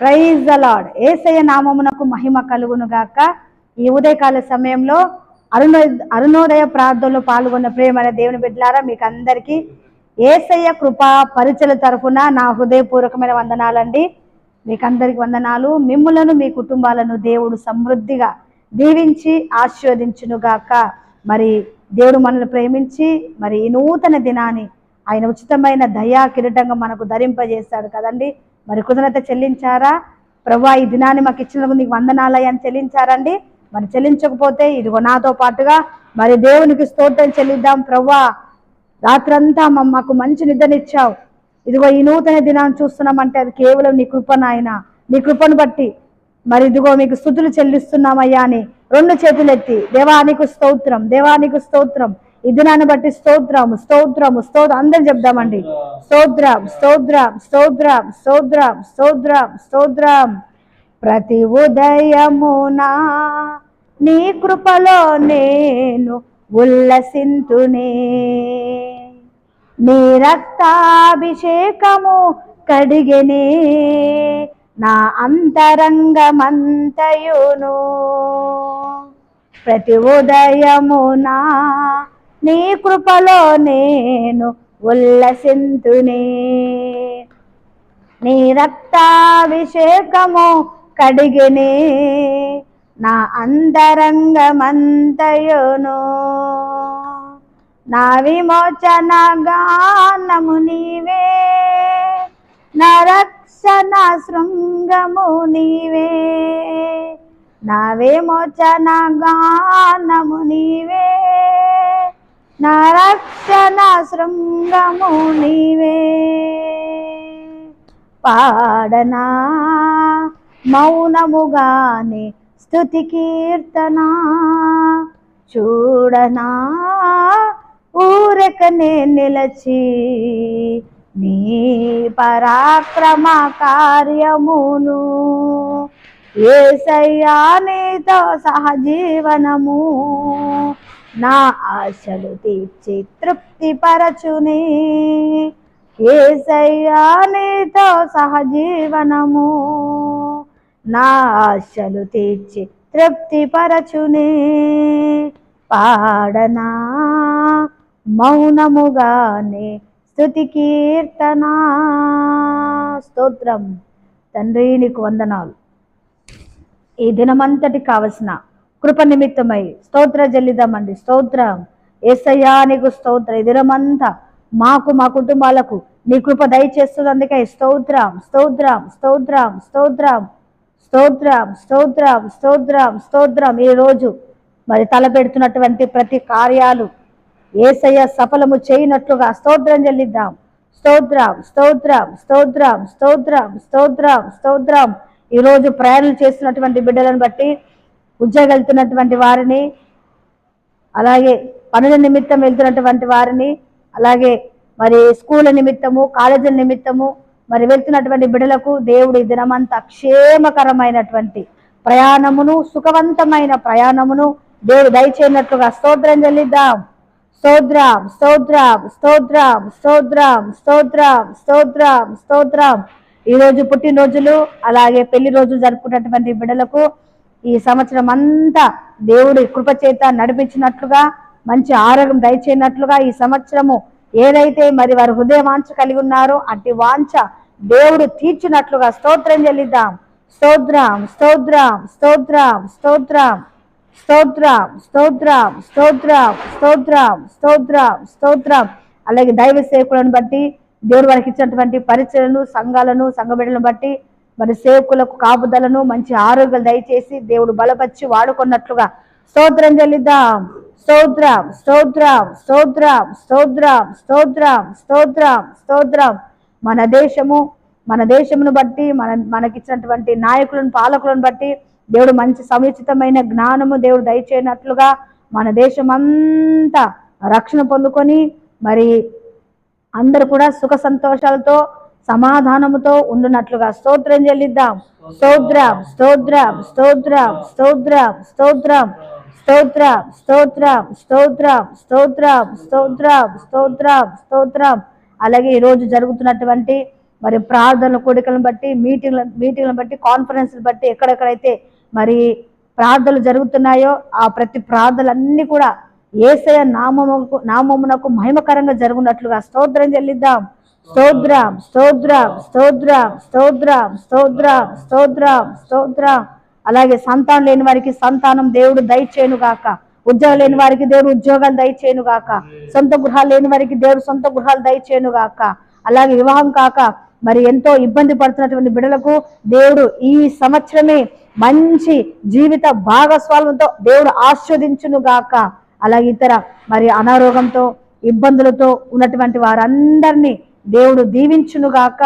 Praise the lord ఏసయ నామమునకు మహిమ కలుగును గాక. ఈ ఉదయకాల సమయంలో అరుణో అరుణోదయ ప్రార్థనలో పాల్గొన్న ప్రేమైన దేవుని బిడ్డలారా మీకు అందరికీ ఏసయ్య కృపా పరిచల తరఫున నా హృదయపూర్వకమైన వందనాలండి. మీకు అందరికి వందనాలు. మిమ్ములను మీ కుటుంబాలను దేవుడు సమృద్ధిగా దీవించి ఆశీర్వదించును గాక. మరి దేవుడు మనల్ని ప్రేమించి మరి ఈ నూతన దినాన్ని ఆయన ఉచితమైన దయా కిరీటంగా మనకు ధరింపజేస్తాడు కదండి. మరి కృతజ్ఞత చెల్లించారా? ప్రభా ఈ దినాన్ని మాకు ఇచ్చినందుకు నీకు వందనాలయాన్ని చెల్లించారండి. మరి చెల్లించకపోతే ఇదిగో నాతో పాటుగా మరి దేవునికి స్తోత్రం చెల్లిద్దాం ప్రభా రాత్రంతా మా- మాకు మంచి నిద్రనిచ్చావు. ఇదిగో ఈ నూతన దినాన్ని చూస్తున్నామంటే అది కేవలం నీ కృప నాయన. నీ కృపను బట్టి మరి ఇదిగో మీకు స్థుతులు చెల్లిస్తున్నామయ్యా అని రెండు చేతులెత్తి దేవానికి స్తోత్రం దేవానికి స్తోత్రం. ఇది దినాన్ని బట్టి స్తోత్రం స్తోత్రం స్తోత్రం. అందరు చెప్దామండి. స్తోత్రం స్తోత్రం స్తోత్రం స్తోత్రం స్తోత్రం స్తోత్రం. ప్రతి ఉదయమునా నీ కృపలో నేను ఉల్లసింతునే. నీ రక్తాభిషేకము కడిగెనే. నా అంతరంగమంతయును. ప్రతి ఉదయమునా నీ కృపలో నేను ఉల్లసింతునే. నీ రక్తాభిషేకము కడిగినే నా అంతరంగమంతయును. నా విమోచన గానము నీవే. నా రక్షణ శృంగము నీవే. నా విమోచన గానము నీవే. నా రక్షణ శృంగము నీవే. పాడనా మౌనముగానే స్థుతి కీర్తనా. చూడనా ఊరకనే నిలచి నీ పరాక్రమ కార్యమును. ఏసయ్యా నీతో సహజీవనము. నా ఆశలు తీర్చి తృప్తి పరచునే. ఏసయ్యా నీతో సహజీవనము. నా ఆశలు తీర్చి తృప్తి పరచుని. పాడనా మౌనముగానే స్థుతి కీర్తనా. స్తోత్రం. తండ్రి నీకు వందనాలు. ఈ దినమంతటి కావలసిన కృప నిమిత్తమై స్తోత్ర జల్లిదామండి స్తోత్రం ఏసయ్యా నీకు స్తోత్ర ఇదిరమంతా మాకు మా కుటుంబాలకు నీ కృప దయచేస్తున్నందుకే స్తోత్రం స్తోత్రం స్తోత్రం స్తోత్రం స్తోత్రం స్తోత్రం స్తోత్రం స్తోత్రం ఈ రోజు మరి తలపెడుతున్నటువంటి ప్రతి కార్యాలు ఏసయ్య సఫలము చేయనట్లుగా స్తోత్రం చెల్లిద్దాం స్తోత్రం స్తోత్రం స్తోత్రం స్తోత్రం స్తోత్రం స్తోత్రం ఈరోజు ప్రయాణాలు చేస్తున్నటువంటి బిడ్డలను బట్టి ఉద్యోగం వెళ్తున్నటువంటి వారిని అలాగే పనుల నిమిత్తం వెళ్తున్నటువంటి వారిని అలాగే మరి స్కూల్ నిమిత్తము కాలేజీల నిమిత్తము మరి వెళ్తున్నటువంటి బిడ్డలకు దేవుడు దినమంతా క్షేమకరమైనటువంటి ప్రయాణమును సుఖవంతమైన ప్రయాణమును దేవుడు దయచేయనట్లుగా స్తోత్రం చెల్లిద్దాం. స్తోత్రం స్తోత్రం స్తోత్రం స్తోత్రం స్తోత్రం స్తోత్రం స్తోత్రం. ఈరోజు పుట్టినరోజులు అలాగే పెళ్ళి రోజులు జరుపుకున్నటువంటి బిడ్డలకు ఈ సంవత్సరం అంతా దేవుడి కృపచేత నడిపించినట్లుగా మంచి ఆరోగ్యం దయచేయనట్లుగా ఈ సంవత్సరము ఏదైతే మరి వారి హృదయ వాంఛ కలిగి ఉన్నారో అట్టి వాంఛ దేవుడు తీర్చినట్లుగా స్తోత్రం చెల్లిద్దాం. స్తోత్రం స్తోత్రం స్తోత్రం స్తోత్రం స్తోత్రం స్తోత్రం స్తోత్రం స్తోత్రం స్తోత్రం స్తోత్రం. అలాగే దైవ సేవకులను బట్టి దేవుడు వారికి ఇచ్చినటువంటి పరిచయలను సంఘాలను సంఘ బిడ్డలను బట్టి మరి సేవకులకు కాపుదలను మంచి ఆరోగ్యాలు దయచేసి దేవుడు బలపరిచి వాడుకున్నట్లుగా. స్తోత్రం చెల్లిద్దాం. స్తోత్రం స్తోత్రం స్తోత్రం స్తోత్రం స్తోత్రం స్తోత్రం స్తోత్రం. మన దేశము మన దేశమును బట్టి మన మనకిచ్చినటువంటి నాయకులను పాలకులను బట్టి దేవుడు మంచి సముచితమైన జ్ఞానము దేవుడు దయచేయనట్లుగా మన దేశం అంతా రక్షణ పొందుకొని మరి అందరు కూడా సుఖ సంతోషాలతో సమాధానముతో ఉండునట్లుగా స్తోత్రం చెల్లిద్దాం స్తోత్రం స్తోత్రం స్తోత్రం స్తోత్రం స్తోత్రం స్తోత్రం స్తోత్రం స్తోత్రం స్తోత్రం స్తోత్రం స్తోత్రం స్తోత్రం అలాగే ఈరోజు జరుగుతున్నటువంటి మరి ప్రార్థనల కోడికలను బట్టి మీటింగ్ల మీటింగ్లను బట్టి కాన్ఫరెన్స్లు బట్టి ఎక్కడెక్కడైతే మరి ప్రార్థనలు జరుగుతున్నాయో ఆ ప్రతి ప్రార్థనలన్నీ కూడా ఏసయ నామముకు నామమునకు మహిమకరంగా జరుగునట్లుగా స్తోత్రం చెల్లిద్దాం స్తోత్రం స్తోత్రం స్తోత్రం స్తోత్రం స్తోత్రం స్తోత్రం స్తోత్రం. అలాగే సంతానం లేని వారికి సంతానం దేవుడు దయచేయను గాక. ఉద్యోగం లేని వారికి దేవుడు ఉద్యోగాలు దయచేయను గాక. సొంత గృహాలు లేని వారికి దేవుడు సొంత గృహాలు దయచేయను గాక. అలాగే వివాహం కాక మరి ఎంతో ఇబ్బంది పడుతున్నటువంటి బిడలకు దేవుడు ఈ సంవత్సరమే మంచి జీవిత భాగస్వామ్యంతో దేవుడు ఆస్వాదించును గాక. అలాగే ఇతర మరి అనారోగ్యంతో ఇబ్బందులతో ఉన్నటువంటి వారందరినీ దేవుడు దీవించును గాక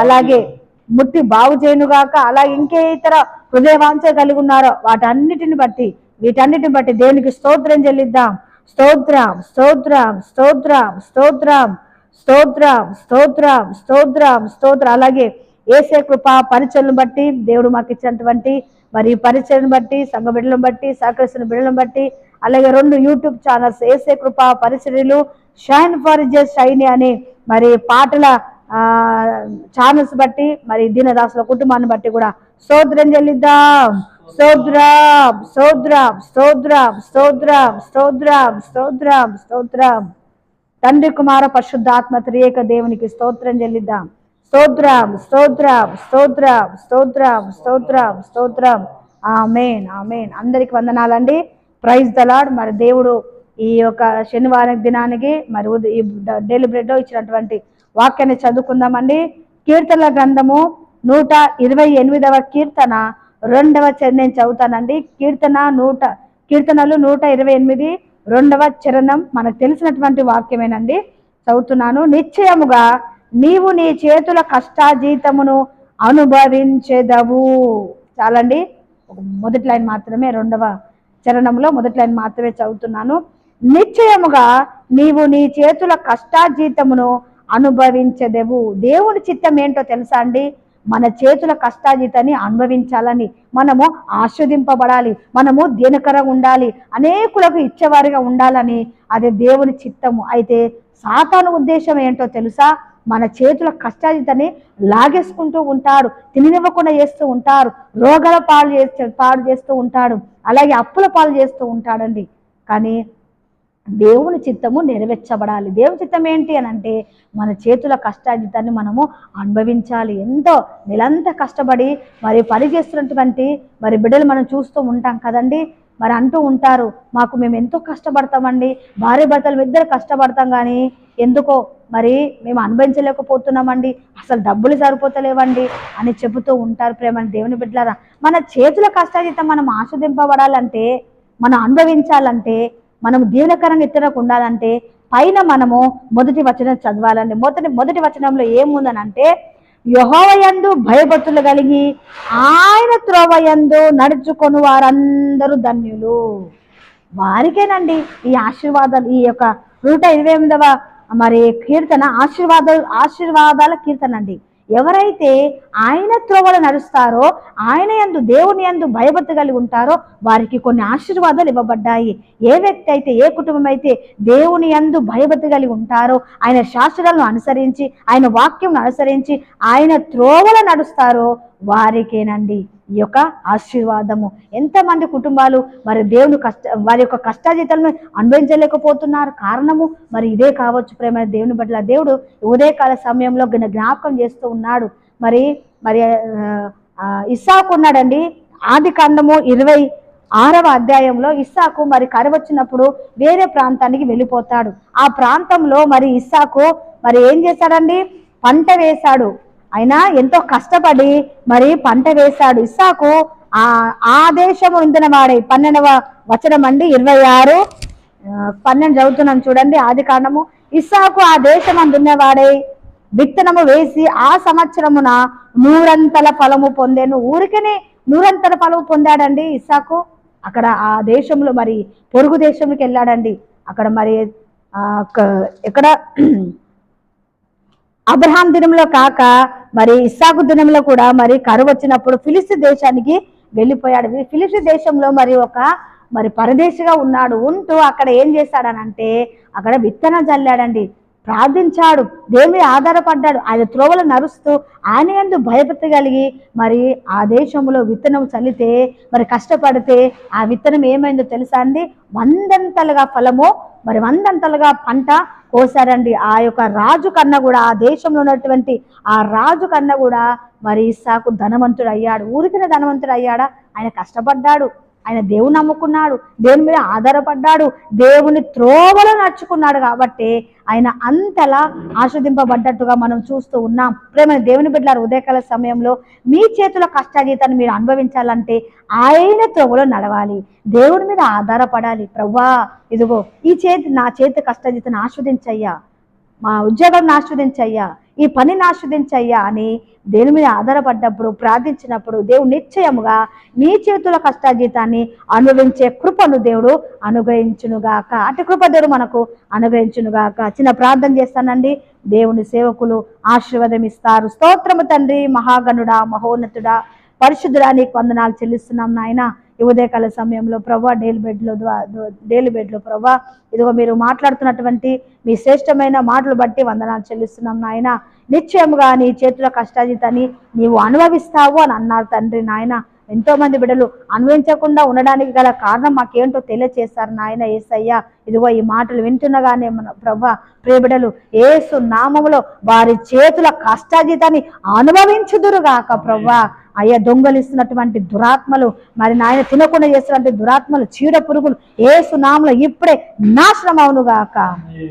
అలాగే ముట్టి బాగు చేయను గాక అలాగే ఇంకే ఇతర హృదయవాంఛ కలిగి ఉన్నారో వాటన్నిటిని బట్టి వీటన్నిటిని బట్టి దేవునికి స్తోత్రం చెల్లిద్దాం. స్తోత్రం స్తోత్రం స్తోత్రం స్తోత్రం స్తోత్రం స్తోత్రం స్తోత్రం స్తోత్రం. అలాగే ఏసే కృప పరిచయలను బట్టి దేవుడు మాకు ఇచ్చినటువంటి మరి పరిచయను బట్టి సంఘ బిడ్డలను బట్టి సహకరిస్తున్న బిడ్డలను బట్టి అలాగే రెండు యూట్యూబ్ ఛానల్స్ ఏసే కృప పరిచర్యలు షైన్ ఫర్ జస్ షైని అని మరి పాటల ఛానల్స్ బట్టి మరి దీనదాసుల కుటుంబాన్ని బట్టి కూడా స్తోత్రం చెల్లిద్దాం. స్తోత్రం స్తోత్రం స్తోత్రం స్తోత్రం స్తోత్రం స్తోత్రం స్తోత్రం. తండ్రి కుమార పరిశుద్ధాత్మ త్రియేక దేవునికి స్తోత్రం చెల్లిద్దాం. స్తోత్రం స్తోత్రం స్తోత్రం స్తోత్రం స్తోత్రం స్తోత్రం. Amen amen. అందరికి వందనాలండి. ప్రైజ్ దలాడ్ మరి దేవుడు ఈ యొక్క శనివారం దినానికి మరి ఈ డైలీ ఇచ్చినటువంటి వాక్యాన్ని చదువుకుందామండి. కీర్తనల గ్రంథము నూట ఇరవై ఎనిమిదవ కీర్తన రెండవ చరణం నేను చదువుతానండి. కీర్తన నూట కీర్తనలు నూట ఇరవై ఎనిమిది రెండవ చరణం మనకు తెలిసినటువంటి వాక్యమేనండి. చదువుతున్నాను. నిశ్చయముగా నీవు నీ చేతుల కష్టాజీతమును అనుభవించేదవు. చాలండి. మొదటి లైన్ మాత్రమే రెండవ చరణంలో మొదటి లైన్ మాత్రమే చదువుతున్నాను. నిశ్చయముగా నీవు నీ చేతుల కష్టాజీతమును అనుభవించదెవు. దేవుని చిత్తం ఏంటో తెలుసా అండి? మన చేతుల కష్టాజీతాన్ని అనుభవించాలని. మనము ఆస్వాదింపబడాలి. మనము దీనకరంగా ఉండాలి. అనేకులకు ఇచ్చేవారిగా ఉండాలని అది దేవుని చిత్తము. అయితే సాతాను ఉద్దేశం ఏంటో తెలుసా? మన చేతుల కష్టాజీతాన్ని లాగేసుకుంటూ ఉంటాడు తిననివ్వకుండా చేస్తూ ఉంటారు. రోగాల పాలు చేస్తూ పాడు చేస్తూ ఉంటాడు. అలాగే అప్పుల పాలు చేస్తూ ఉంటాడండి. కానీ దేవుని చిత్తము నెరవేర్చబడాలి. దేవుని చిత్తం ఏంటి అని అంటే మన చేతుల కష్టాజితాన్ని మనము అనుభవించాలి. ఎంతో నిలంతా కష్టపడి మరి పని చేస్తున్నటువంటి మరి బిడ్డలు మనం చూస్తూ ఉంటాం కదండి. మరి అంటూ ఉంటారు మాకు మేము ఎంతో కష్టపడతామండి. భార్య భర్తలు ఇద్దరు కష్టపడతాం కానీ ఎందుకో మరి మేము అనుభవించలేకపోతున్నామండి. అసలు డబ్బులు సరిపోతలేవండి అని చెబుతూ ఉంటారు ప్రేమ దేవుని బిడ్డలారా. మన చేతుల కష్టాజితం మనం ఆస్వాదింపబడాలంటే మనం అనుభవించాలంటే మనం దీవెనకరంగా ఇతరులకు ఉండాలంటే పైన మనము మొదటి వచనం చదవాలండి. మొదటి మొదటి వచనంలో ఏముందనంటే యహోవయందు భయభక్తులు కలిగి ఆయన త్రోవయందు నడుచుకొని వారందరూ ధన్యులు. వారికేనండి ఈ ఆశీర్వాదాలు ఈ యొక్క నూట ఇరవై ఎనిమిదవ మరి కీర్తన ఆశీర్వాద ఆశీర్వాదాల కీర్తన అండి ఎవరైతే ఆయన త్రోవలు నడుస్తారో ఆయన యందు దేవుని యందు భయభక్తి కలిగి ఉంటారో వారికి కొన్ని ఆశీర్వాదాలు ఇవ్వబడ్డాయి. ఏ వ్యక్తి అయితే ఏ కుటుంబం అయితే దేవుని యందు భయభక్తి కలిగి ఉంటారో ఆయన శాస్త్రాలను అనుసరించి ఆయన వాక్యం అనుసరించి ఆయన త్రోవలు నడుస్తారో వారికేనండి ఈ యొక్క ఆశీర్వాదము. ఎంతమంది కుటుంబాలు మరి దేవుని కష్ట వారి యొక్క కష్టాజీతాలను అనుభవించలేకపోతున్నారు. కారణము మరి ఇదే కావచ్చు ప్రేమ దేవుని బట్ల దేవుడు ఉదయకాల సమయంలో జ్ఞాపకం చేస్తూ ఉన్నాడు. మరి మరి ఇస్సాకు ఉన్నాడండి. ఆది కాండము ఇరవై ఆరవ అధ్యాయంలో ఇస్సాకు మరి కరవచ్చినప్పుడు వేరే ప్రాంతానికి వెళ్ళిపోతాడు. ఆ ప్రాంతంలో మరి ఇస్సాకు మరి ఏం చేశాడండి? పంట వేశాడు. ఆయన ఎంతో కష్టపడి మరి పంట వేశాడు. ఇస్సాకు ఆ ఆ దేశము వాడే పన్నెండవ వచనం అండి ఇరవై ఆరు పన్నెండు చదువుతున్నాం చూడండి ఆది కాండము. ఇస్సాకు ఆ దేశం అందున్నవాడై విత్తనము వేసి ఆ సంవత్సరమున నూరంతల ఫలము పొందాను. ఊరికనే నూరంతల ఫలము పొందాడండి ఇస్సాకు. అక్కడ ఆ దేశంలో మరి పొరుగు దేశంకి వెళ్ళాడండి. అక్కడ మరి ఆ, క- ఎక్కడ? అబ్రహాం దినంలో కాక మరి ఇస్సాకు దినంలో కూడా మరి కరువు వచ్చినప్పుడు ఫిలిస్తీ దేశానికి వెళ్ళిపోయాడు. ఫిలిస్తీ దేశంలో మరి ఒక మరి పరదేశిగా ఉన్నాడు. ఉంటూ అక్కడ ఏం చేశాడనంటే అక్కడ విత్తనం చల్లాడండి. ప్రార్థించాడు దేవుని ఆధారపడ్డాడు ఆయన త్రోవలు నరుస్తూ ఆయన ఎందు భయపెట్టగలిగి మరి ఆ దేశంలో విత్తనం చల్లితే మరి కష్టపడితే ఆ విత్తనం ఏమైందో తెలుసా అండి? వందంతలుగా ఫలము మరి వందంతలుగా పంట కోసారండి. ఆ యొక్క రాజు కన్నా కూడా ఆ దేశంలో ఉన్నటువంటి ఆ రాజు కన్నా కూడా మరి ఇస్సాకు ధనవంతుడు అయ్యాడు ఊరికిన ధనవంతుడు అయ్యాడా ఆయన కష్టపడ్డాడు. ఆయన దేవుని నమ్ముకున్నాడు దేవుని మీద ఆధారపడ్డాడు దేవుని త్రోవలో నడుచుకున్నాడు కాబట్టి ఆయన అంతలా ఆస్వాదింపబడ్డట్టుగా మనం చూస్తూ ఉన్నాం. ప్రేమ దేవుని బిడ్డలారు ఉదయకాల సమయంలో మీ చేతుల కష్టాజీతాన్ని మీరు అనుభవించాలంటే ఆయన త్రోవలో నడవాలి. దేవుని మీద ఆధారపడాలి. ప్రవ్వా ఇదిగో ఈ చేతి నా చేతి కష్టాజీతాన్ని ఆస్వాదించయ్యా. మా ఉద్యోగం ఆస్వాదించయ్యా. ఈ పనిని ఆస్వాదించయ్యా అని దేని మీద ఆధారపడ్డప్పుడు ప్రార్థించినప్పుడు దేవుడు నిశ్చయముగా నీ చేతుల కష్టాజీతాన్ని అనుభవించే కృపను దేవుడు అనుగ్రహించునుగాక. అటు కృప దేవుడు మనకు అనుగ్రహించునుగాక. చిన్న ప్రార్థన చేస్తానండి. దేవుని సేవకులు ఆశీర్వాదం ఇస్తారు స్తోత్రము తండ్రి మహాగణుడా మహోన్నతుడా. పరిశుద్ధుడా నీకు వందనాలు చెల్లిస్తున్నాం నాయన. ఈ ఉదయకాల సమయంలో ప్రభా డైలీ బెడ్లో డైలీ బెడ్లో ప్రభా ఇదిగో మీరు మాట్లాడుతున్నటువంటి మీ శ్రేష్టమైన మాటలు బట్టి వందనాలు చెల్లిస్తున్నాం నాయన. నిశ్చయముగా నీ చేతుల కష్టాజితాన్ని నీవు అనుభవిస్తావు అని అన్నారు తండ్రి నాయన. ఎంతో మంది బిడ్డలు అనుభవించకుండా ఉండడానికి గల కారణం మాకేంటో తెలియచేస్తారు నాయన ఏసయ్య. ఇదిగో ఈ మాటలు వింటున్నగానే మన ప్రభా ప్రియ బిడ్డలు ఏసు నామములో వారి చేతుల కష్టాజితాన్ని అనుభవించుదురుగాక ప్రభా. అయ్యా దొంగలిస్తున్నటువంటి దురాత్మలు మరి నాయన తినకుండా చేస్తున్నటువంటి దురాత్మలు చీడ పురుగులు ఏసు నామలో ఇప్పుడే నాశనం అవునుగాక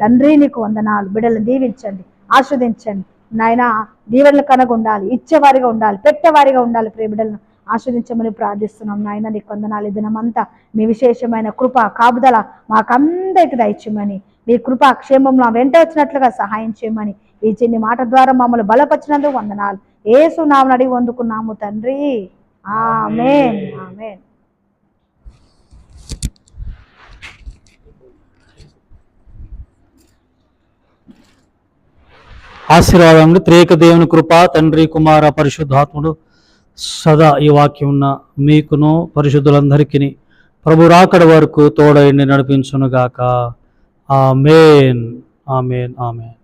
తండ్రి నీకు వందనాలు. బిడ్డలు దీవించండి ఆస్వాదించండి నాయన దీవెనలు కనగ ఉండాలి ఇచ్చేవారిగా ఉండాలి పెట్టేవారిగా ఉండాలి ప్రియ బిడ్డలను. ఆస్వాదించమని ప్రార్థిస్తున్నాం నాయన నీకు వందనాలు ఈ దినమంతా. మీ విశేషమైన కృప కాపుదల మాకందరికి దయచేయమని. మీ కృప క్షేమంలో వెంట వచ్చినట్లుగా సహాయం చేయమని. ఈ చిన్ని మాట ద్వారా మమ్మల్ని బలపరిచినందుకు వందనాలు. ఏసు నామని అడిగి వందుకున్నాము తండ్రి. ఆమేన్. ఆమేన్. ఆశీర్వాదములు త్రేక దేవుని కృప తండ్రి కుమార పరిశుద్ధాత్ముడు సదా ఈ వాక్యం ఉన్న మీకును పరిశుద్ధులందరికీ ప్రభు రాకడ వరకు తోడయండి నడిపించునుగాక. ఆమెన్. ఆమెన్. ఆమెన్.